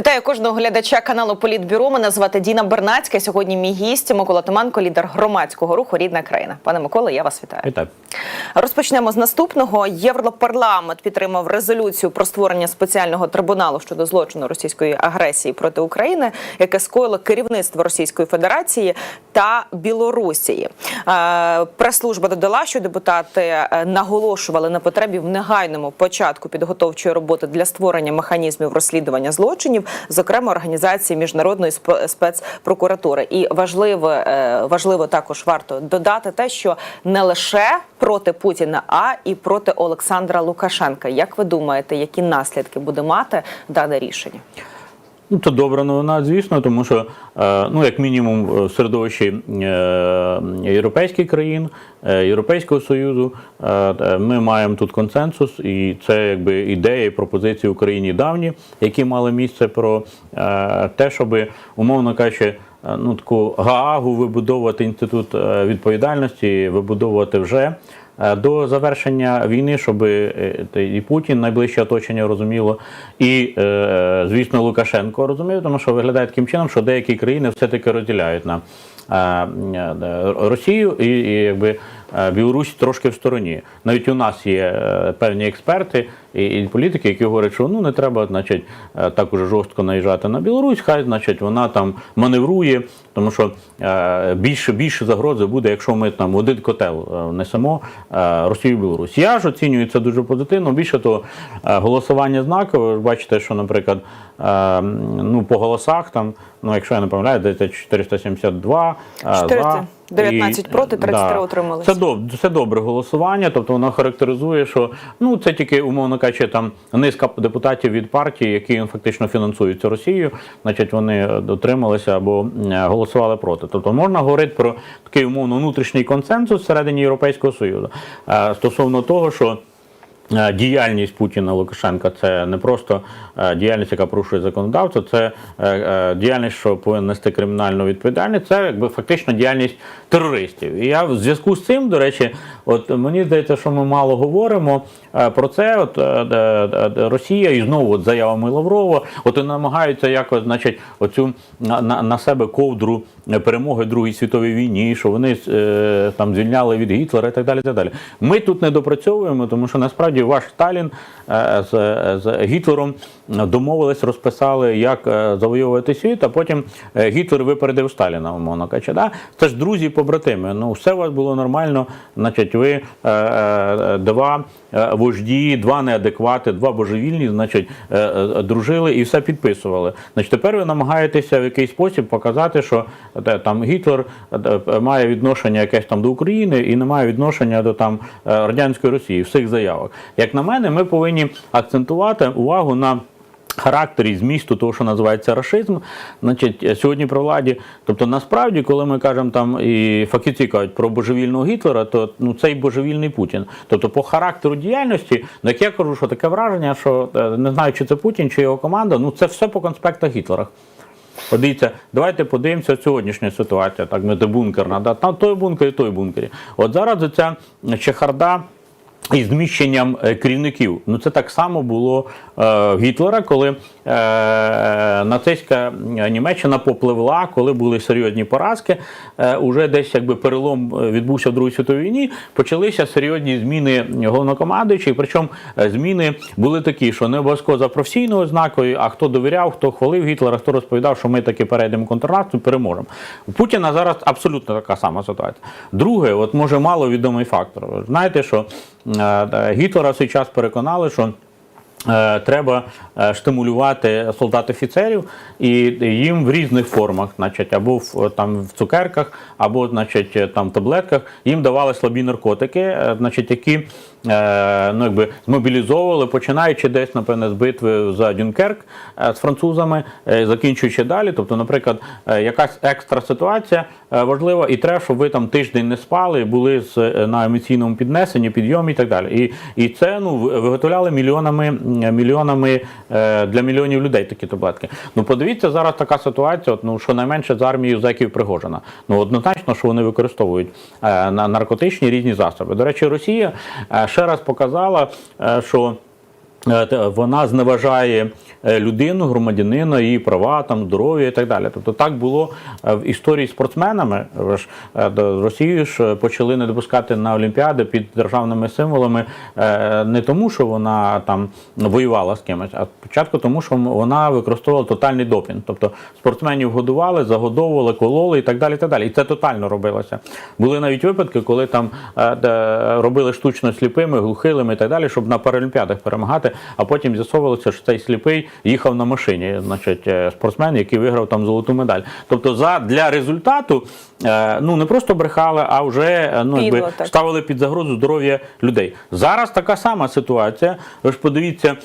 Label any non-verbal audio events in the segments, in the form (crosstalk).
Вітаю кожного глядача каналу Політбюро. Мене звати Діна Бернацька. Сьогодні мій гість Микола Томанко, лідер громадського руху Рідна країна. Пане Микола, я вас вітаю. Вітаю. Розпочнемо з наступного. Європарламент підтримав резолюцію про створення спеціального трибуналу щодо злочину російської агресії проти України, яке скоїло керівництво Російської Федерації та Білорусії. Е, Прес-служба додала, що депутати е, наголошували на потребі в негайному початку підготовчої роботи для створення механізмів розслідування злочинів, зокрема організації міжнародної сп- спецпрокуратури. І важливо, е, важливо також варто додати те, що не лише проти Путіна, а і проти Олександра Лукашенка. Як ви думаєте, які наслідки буде мати дане рішення? Ну, це добра новина, звісно, тому що, е, ну, як мінімум, в середовищі е, європейських країн, е, Європейського Союзу, е, е, ми маємо тут консенсус, і це якби ідея і пропозиції Україні давні, які мали місце про е, те, щоб, умовно кажучи, е, ну, таку Гаагу вибудовувати інститут е, відповідальності, вибудовувати вже. Е, До завершення війни, щоб е, і Путін, найближче оточення розуміло, і, е, звісно, Лукашенко розумів, тому що виглядає таким чином, що деякі країни все-таки розділяють на Росію і, якби Білорусь трошки в стороні. Навіть у нас є е, певні експерти і, і політики, які говорять, що ну не треба, значить, е, так уже жорстко наїжджати на Білорусь, хай значить вона там маневрує, тому що е, більше більше загрози буде, якщо ми там один котел е, несемо е, Росію і Білорусь. Я ж оцінюю це дуже позитивно. Більше того, е, голосування знакове. Ви бачите, що, наприклад, е, ну по голосах там, ну якщо я не помиляю, десь 472 е, за. 419 І, проти, 33 да. отримали. Це доб- це добре голосування, тобто воно характеризує, що ну це тільки умовно кажучи, там низка депутатів від партії, які фактично фінансуються Росією, значить вони дотрималися або е, голосували проти. Тобто можна говорити про такий умовно внутрішній консенсус всередині Європейського Союзу е, стосовно того, що. Е, Діяльність Путіна Лукашенка це не просто е, діяльність, яка порушує законодавство, це е, діяльність, що повинна нести кримінальну відповідальність. Це якби фактично діяльність терористів. І я в зв'язку з цим, до речі, от мені здається, що ми мало говоримо е, про це. От е, Росія і знову от заявами Лаврова, от і намагаються якось, значить, оцю на, на, себе ковдру перемоги в Другій світовій війні, що вони е, там звільняли від Гітлера і так далі. Так далі. Ми тут не допрацьовуємо, тому що насправді ваш Сталін е, з, з Гітлером домовились, розписали, як е, завойовувати світ, а потім е, Гітлер випередив Сталіна, умовно кажучи. Да? Це ж друзі побратими. Ну, все у вас було нормально. Значить, ви е, два вожді, два неадеквати, два божевільні, значить, дружили і все підписували. Значить, тепер ви намагаєтеся в якийсь спосіб показати, що там Гітлер має відношення якесь там до України і не має відношення до там радянської Росії в цих заявах. Як на мене, ми повинні акцентувати увагу на. Характері змісту того, що називається рашизм, значить, сьогодні при владі. Тобто, насправді, коли ми кажемо там і фахівці кажуть про божевільного Гітлера, то ну цей божевільний Путін. Тобто, по характеру діяльності, ну як я кажу, що таке враження, що е, не знаю, чи це Путін, чи його команда, ну це все по конспектах Гітлера. Подивіться, давайте подивимося сьогоднішню ситуацію. Так, ми де бункерна, да? там той бункер і той бункері. От зараз ця чехарда. І зміщенням е, керівників. Ну це так само було е, в Гітлера, коли е, нацистська Німеччина попливла, коли були серйозні поразки. Е, уже десь якби перелом е, відбувся в Другій світовій війні. Почалися серйозні зміни головнокомандуючих. Причому е, зміни були такі, що не обов'язково за професійною ознакою, а хто довіряв, хто хвалив Гітлера, хто розповідав, що ми таки перейдемо контрнаступ, переможемо. У Путіна зараз абсолютно така сама ситуація. Друге, от може маловідомий фактор. Знаєте, що е, Гітлера в свій час переконали, що е, треба е, стимулювати солдат-офіцерів і їм в різних формах, значить, або в там в цукерках, або значить, е, там в таблетках. Їм давали слабі наркотики, е, значить, які е, ну, якби, змобілізовували, починаючи десь, напевне, з битви за Дюнкерк е, з французами, е, закінчуючи далі. Тобто, наприклад, е, якась екстра ситуація е, важлива, і треба, щоб ви там тиждень не спали, були е, на емоційному піднесенні, підйомі і так далі. І, і це ну, виготовляли мільйонами, мільйонами е, для мільйонів людей такі таблетки. Ну, подивіться, зараз така ситуація, от, ну, що найменше з армією зеків Пригожина. Ну, однозначно, що вони використовують е, на наркотичні різні засоби. До речі, Росія е, ще раз показала, е, що е, вона зневажає людину, громадянина, її права, там здоров'я і так далі. Тобто так було е, в історії спортсменами. Ви ж, е, почали не допускати на Олімпіади під державними символами е, не тому, що вона там воювала з кимось, а спочатку тому, що вона використовувала тотальний допінг. Тобто спортсменів годували, загодовували, кололи і так далі. І так далі. І це тотально робилося. Були навіть випадки, коли там е, робили штучно сліпими, глухилими і так далі, щоб на паралімпіадах перемагати, а потім з'ясовувалося, що цей сліпий їхав на машині, значить, е, спортсмен, який виграв там золоту медаль. Тобто, за для результату е, ну не просто брехали, а вже е, ну, якби, ставили під загрозу здоров'я людей. Зараз така сама ситуація. Ви ж подивіться.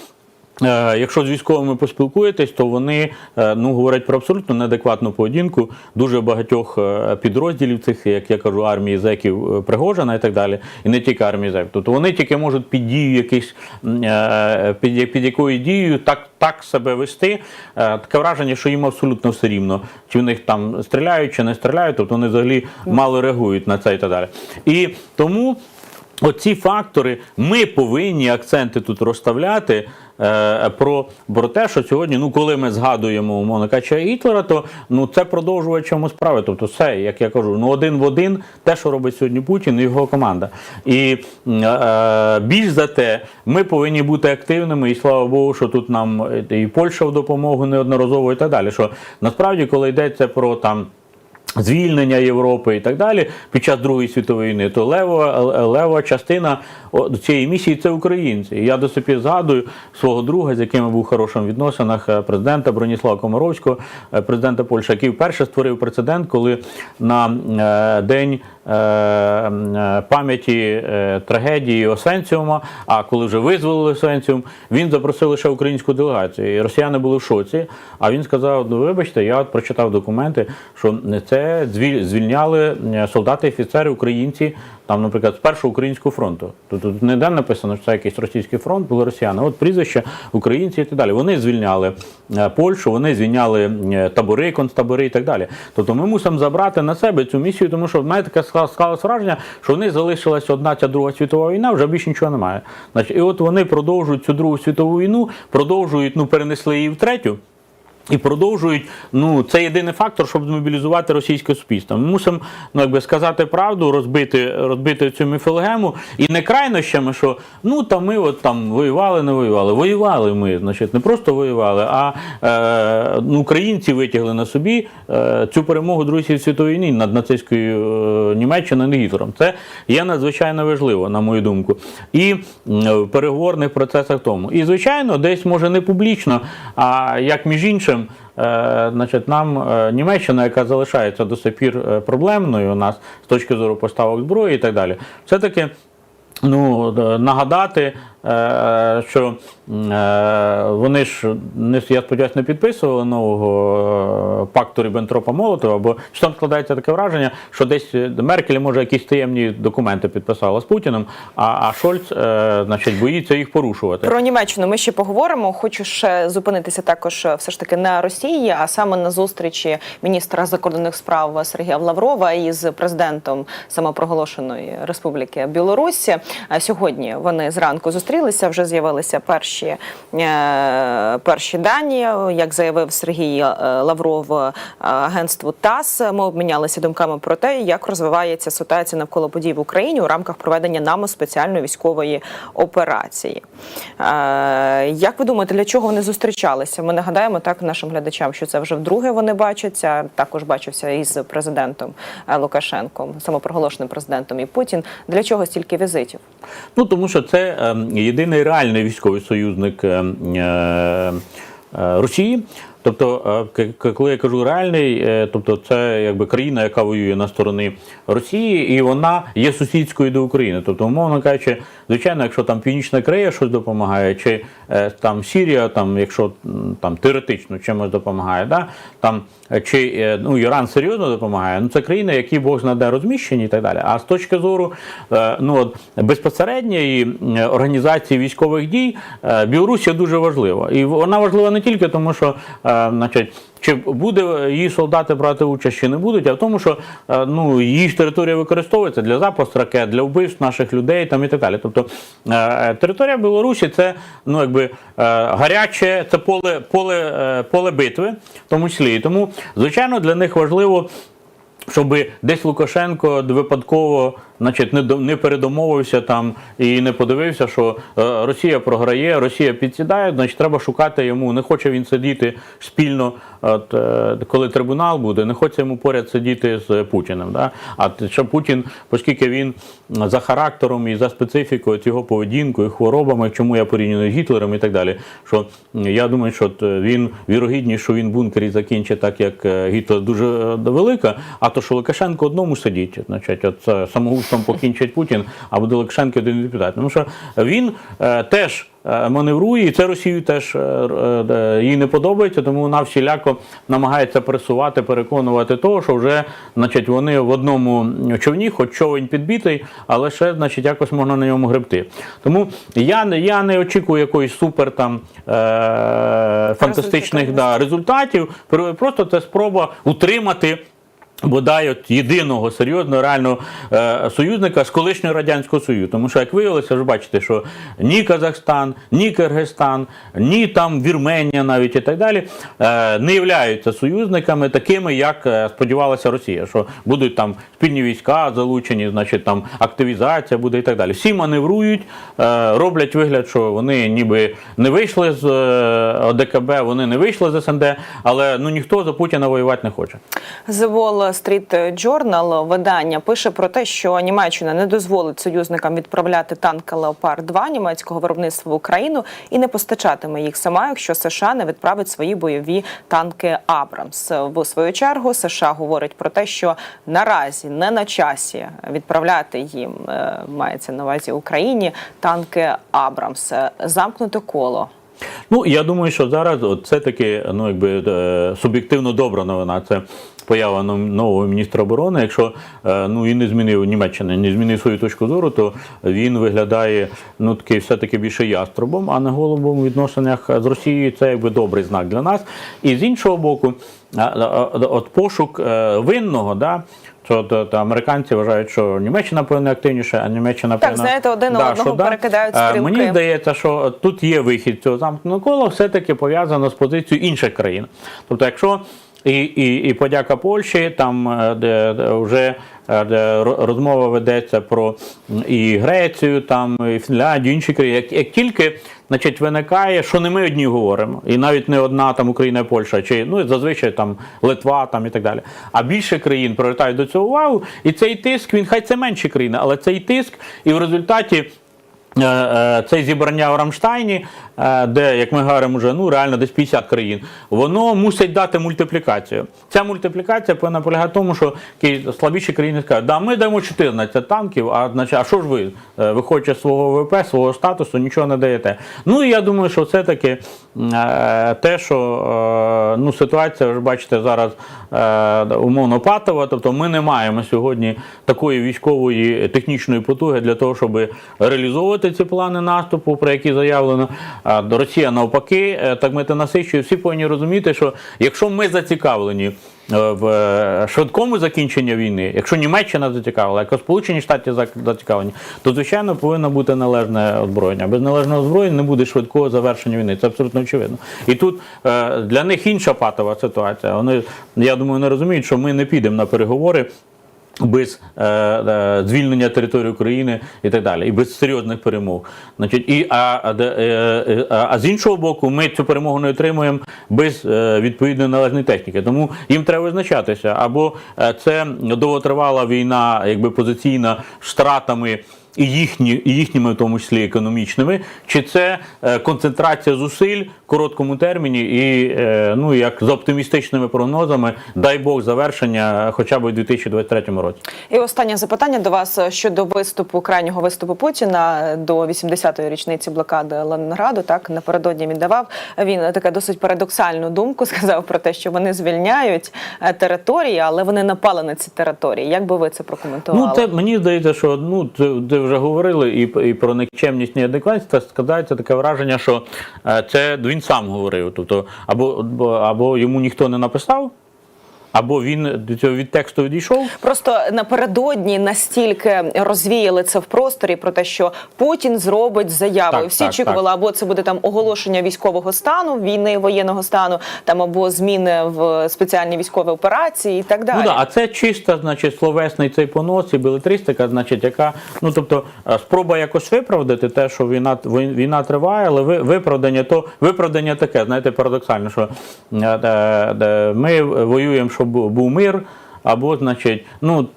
Е, Якщо з військовими поспілкуєтесь, то вони е, ну говорять про абсолютно неадекватну поведінку дуже багатьох е, підрозділів цих, як я кажу, армії зеків Пригожина і так далі, і не тільки армії зеків. Тобто вони тільки можуть під дією якихось е, під, під якою дією так, так себе вести. Таке враження, що їм абсолютно все рівно, чи в них там стріляють, чи не стріляють, тобто вони взагалі мало реагують на це і так далі. І тому. Оці фактори ми повинні акценти тут розставляти е, про, про те, що сьогодні, ну коли ми згадуємо умовно кажучи, Гітлера, то ну це продовжує чому справи. Тобто, все, як я кажу, ну один в один те, що робить сьогодні Путін і його команда. І м, е, більш за те, ми повинні бути активними, і слава Богу, що тут нам е, і Польща в допомогу неодноразово і так далі. Що насправді, коли йдеться про там. Звільнення Європи і так далі під час Другої світової війни, то лева, лева частина цієї місії це українці. І я до собі згадую свого друга, з яким я був в хороших відносинах, е, президента Броніслава Комаровського, е, президента Польщі, який вперше створив прецедент, коли на е, день пам'яті е, трагедії Осенціума, а коли вже визволили Осенціум, він запросив лише українську делегацію. І росіяни були в шоці. А він сказав: ну вибачте, я от прочитав документи, що це звіль- звільняли е, солдати, офіцери, українці. Там, наприклад, з першого українського фронту. Тут, тут ніде написано, що це якийсь російський фронт, були росіяни. От прізвище українці і так далі. Вони звільняли е, Польщу, вони звільняли е, табори, концтабори і так далі. Тобто ми мусимо забрати на себе цю місію, тому що в мене таке склалось враження, що вони залишилася одна ця Друга світова війна, вже більше нічого немає. Значить, і от вони продовжують цю Другу світову війну, продовжують, ну перенесли її в третю. І продовжують. Ну це єдиний фактор, щоб змобілізувати російське суспільство. Ми мусимо ну якби сказати правду, розбити, розбити цю міфологему. І не крайнощами, що ну там ми от там воювали, не воювали. Воювали ми, значить, не просто воювали, а е, ну, українці витягли на собі е, цю перемогу Другої світової війни над нацистською е, Німеччиною над Гітлером. Це є надзвичайно важливо, на мою думку. І в переговорних процесах тому. І звичайно, десь може не публічно, а як між іншим. Е, значить, нам е, Німеччина, яка залишається до сих пір е, проблемною у нас з точки зору поставок зброї і так далі, все-таки ну, нагадати, що е, вони ж не я сподіваюся, не підписували нового е, пакту Ріббентропа Молотова, бо що там складається таке враження, що десь Меркель може якісь таємні документи підписала з Путіним, а, а Шольц, е, значить, боїться їх порушувати. Про Німеччину ми ще поговоримо. Хочу ще зупинитися також е, все ж таки на Росії, а саме на зустрічі міністра закордонних справ Сергія Лаврова із президентом самопроголошеної Республіки Білорусь. Е, Сьогодні вони зранку зустрілися. Вже з'явилися перші, е, перші дані. Як заявив Сергій е, Лавров е, агентству ТАСС, ми обмінялися думками про те, як розвивається ситуація навколо подій в Україні у рамках проведення нами спеціальної військової операції. Як ви думаєте, для чого вони зустрічалися? Ми нагадаємо так нашим глядачам, що це вже вдруге вони бачаться. Також бачився із президентом Лукашенком, самопроголошеним президентом і Путін. Для чого стільки візитів? Ну тому що це е, єдиний реальний військовий союзник е, е, е, Росії. Тобто, е, коли я кажу реальний, е, тобто це якби країна, яка воює на сторони Росії, і вона є сусідською до України. Тобто, умовно кажучи, звичайно, якщо там Північна Корея щось допомагає, чи е, там Сірія, там, якщо там теоретично чимось допомагає, да? там чи ну, Іран серйозно допомагає, ну це країни, які Бог знаде розміщені і так далі. А з точки зору ну, от, безпосередньої організації військових дій, Білорусь є дуже важлива. І вона важлива не тільки тому, що значить. Чи буде її солдати брати участь, чи не будуть, а в тому, що е, ну, її ж територія використовується для запуску ракет, для вбивств наших людей там, і так далі. Тобто е, територія Білорусі це ну, якби, е, гаряче, це поле, поле, е, поле битви, в тому числі. І тому, звичайно, для них важливо щоб десь Лукашенко випадково значить, не, не передомовився там і не подивився, що е, Росія програє, Росія підсідає, значить треба шукати йому. Не хоче він сидіти спільно, от, е, коли трибунал буде, не хоче йому поряд сидіти з Путіним. Да? А що Путін, оскільки він за характером і за специфікою от його поведінкою, хворобами, чому я порівнюю з Гітлером і так далі. Що я думаю, що е, він вірогідність, що він бункері закінчить так, як е, Гітлер, дуже е, велика. А то, що Лукашенко одному сидіть, значить, от це самогубством покінчить Путін, а буде Лукашенко один депутат. Тому що він е, теж. е, Маневрує, і це Росію теж е, їй не подобається, тому вона всіляко намагається пресувати, переконувати того, що вже значить, вони в одному човні, хоч човень підбитий, але ще значить, якось можна на ньому гребти. Тому я, не- я не очікую якоїсь супер там е, фантастичних да, результатів. Просто це спроба утримати. Бодай от єдиного серйозного реального е, союзника з колишнього радянського союзу, тому що як виявилося, ви бачите, що ні Казахстан, ні Киргизстан, ні там Вірменія, навіть і так далі, е, не являються союзниками такими, як е, сподівалася Росія, що будуть там спільні війська залучені, значить там активізація буде і так далі. Всі маневрують, е, роблять вигляд, що вони ніби не вийшли з е, ОДКБ, вони не вийшли з СНД, але ну ніхто за Путіна воювати не хоче. Wall Street Journal видання пише про те, що Німеччина не дозволить союзникам відправляти танки Леопард 2 німецького виробництва в Україну і не постачатиме їх сама, якщо США не відправить свої бойові танки Абрамс. В свою чергу США говорить про те, що наразі не на часі відправляти їм е, мається на увазі Україні танки Абрамс. Замкнуте коло. Ну я думаю, що зараз це таки ну якби е, суб'єктивно добра новина. Це поява нового міністра оборони. Якщо е, ну він не змінив Німеччина, не змінив свою точку зору, то він виглядає ну такий все таки більше яструбом, а не голубом у відношеннях з Росією. Це якби добрий знак для нас. І з іншого боку, а, а, от пошук е, винного, да. Що то, то американці вважають, що Німеччина повинна активніше, а Німеччина Так, знаєте, один на одного що перекидають Е, стрілки. Мені здається, що тут є вихід цього замкненого кола, все-таки пов'язано з позицією інших країн. Тобто, якщо і, і, і подяка Польщі, там е, де, де вже е, де розмова ведеться про і Грецію, там і Фінляндію, інші країни. Як, як тільки значить, виникає, що не ми одні говоримо, і навіть не одна там Україна і Польща, чи ну зазвичай там Литва там і так далі. А більше країн привертають до цього увагу, і цей тиск, він хай це менші країни, але цей тиск, і в результаті. Е, е, Це зібрання в Рамштайні, е, де, як ми говоримо, вже ну реально десь 50 країн, воно мусить дати мультиплікацію. Ця мультиплікація повинна полягати в тому, що слабіші країни скажуть, да, ми даємо 14 танків, а а що ж ви? Е, Ви хочете свого ВВП, свого статусу, нічого не даєте. Ну і я думаю, що все-таки е, те, що ну, ситуація, ви ж бачите, зараз умовно патова, тобто ми не маємо сьогодні такої військової технічної потуги для того, щоб реалізовувати ці плани наступу, про які заявлено. Росія навпаки, е, так ми насичує. Всі повинні розуміти, що якщо ми зацікавлені. е, В е, швидкому закінченні війни, якщо Німеччина зацікавила, якщо Сполучені Штати зацікавлені, то звичайно повинно бути належне озброєння. Без належного озброєння не буде швидкого завершення війни. Це абсолютно очевидно. І тут для них інша патова ситуація. Вони я думаю, не розуміють, що ми не підемо на переговори без е, е, звільнення території України і так далі, і без серйозних перемог. Значить, і, а, а, е, е, а, а з іншого боку, ми цю перемогу не отримуємо без е, відповідної належної техніки. Тому їм треба визначатися. Або е, це довготривала війна, якби позиційна з втратами. І їхні, і їхніми, в тому числі економічними, чи це е, концентрація зусиль в короткому терміні, і е, ну як за оптимістичними прогнозами, дай Бог завершення хоча б у 2023 році. І останнє запитання до вас щодо виступу крайнього виступу Путіна до 80-ї річниці блокади Ленінграду. Так напередодні він давав. Він таке досить парадоксальну думку (laughs) сказав про те, що вони звільняють е, території, але вони напали на ці території. Як би ви це прокоментували? Ну, це мені здається, що ну це вже говорили і, і про нікчемність, неадекватність, складається таке враження, що е, це він сам говорив. Тобто, або, або йому ніхто не написав, або він до цього від тексту відійшов. Просто напередодні настільки розвіяли це в просторі про те, що Путін зробить заяву. Так, Всі так, очікували, або це буде там оголошення військового стану, війни воєнного стану, там або зміни в спеціальні військові операції і так далі. Ну, да, а це чиста, значить, словесний цей понос і белетристика, значить, яка, ну тобто, е, спроба якось виправдати те, що війна війна триває, але ви- виправдання то виправдання таке, знаєте, парадоксально, що е, ми воюємо, щоб був мир, або, значить, ну.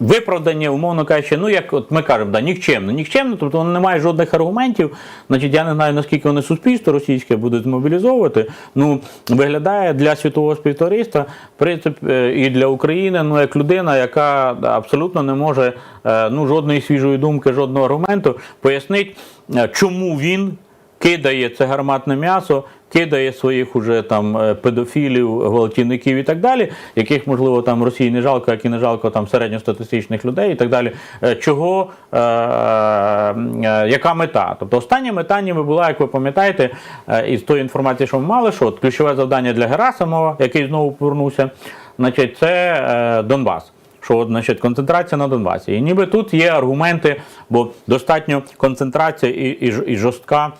Виправдання, умовно кажучи, ну як от ми кажемо, да, нікчемно. Нікчемно, тобто воно немає жодних аргументів. Значить, я не знаю, наскільки вони суспільство російське будуть змобілізовувати. Ну, виглядає для світового співтовариства, в принципі, е, і для України, ну як людина, яка абсолютно не може е, ну, жодної свіжої думки, жодного аргументу пояснить, е, чому він кидає це гарматне м'ясо, кидає своїх уже там е, педофілів, гвалтівників і так далі, яких можливо там Росії не жалко, як і не жалко там середньостатистичних людей і так далі. Е, Чого е, е, яка мета? Тобто остання мета ніби була, як ви пам'ятаєте, е, із тої інформації, що ми мали, що от ключове завдання для Герасимова, який знову повернувся, значить, це е, Донбас. Що значить, концентрація на Донбасі. І ніби тут є аргументи, бо достатньо концентрація і, і, і жорстка.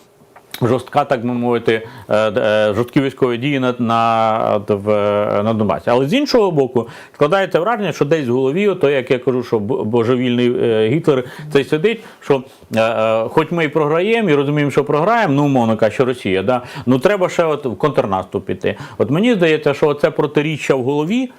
Жорстка, так би мовити, е, е, жорсткі військові дії на, на, на Донбасі. Але з іншого боку, складається враження, що десь в голові, ото як я кажу, що божевільний е, Гітлер цей сидить, що хоч ми і програємо, і розуміємо, що програємо, ну умовно кажучи, Росія, да, ну треба ще от в контрнаступ піти. От мені здається, що це протиріччя в голові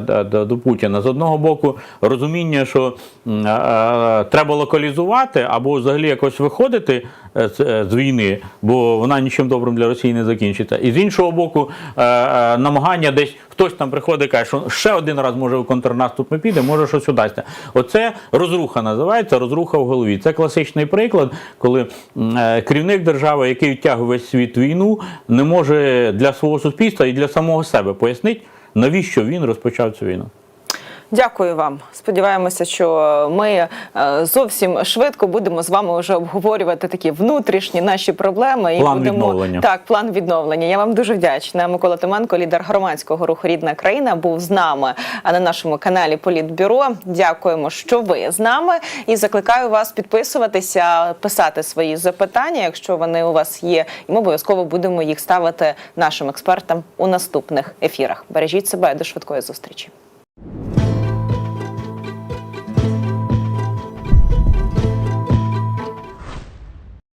до, до, Путіна. З одного боку, розуміння, що е, е, треба локалізувати або взагалі якось виходити е, з, е, війни, бо вона нічим добрим для Росії не закінчиться. І з іншого боку, е, е, намагання десь хтось там приходить каже, що ще один раз може в контрнаступ ми підемо, може щось удасться. Оце розруха називається, розруха в голові. Це класичний приклад, коли е, керівник держави, який втягує весь світ війну, не може для свого суспільства і для самого себе пояснити, навіщо він розпочав цю війну. Дякую вам. Сподіваємося, що ми е, зовсім швидко будемо з вами вже обговорювати такі внутрішні наші проблеми. План будемо відновлення. так, план відновлення. Я вам дуже вдячна. Микола Томенко, лідер громадського руху Рідна країна, був з нами а на нашому каналі Політбюро. Дякуємо, що ви з нами. І закликаю вас підписуватися, писати свої запитання, якщо вони у вас є. І ми обов'язково будемо їх ставити нашим експертам у наступних ефірах. Бережіть себе до швидкої зустрічі.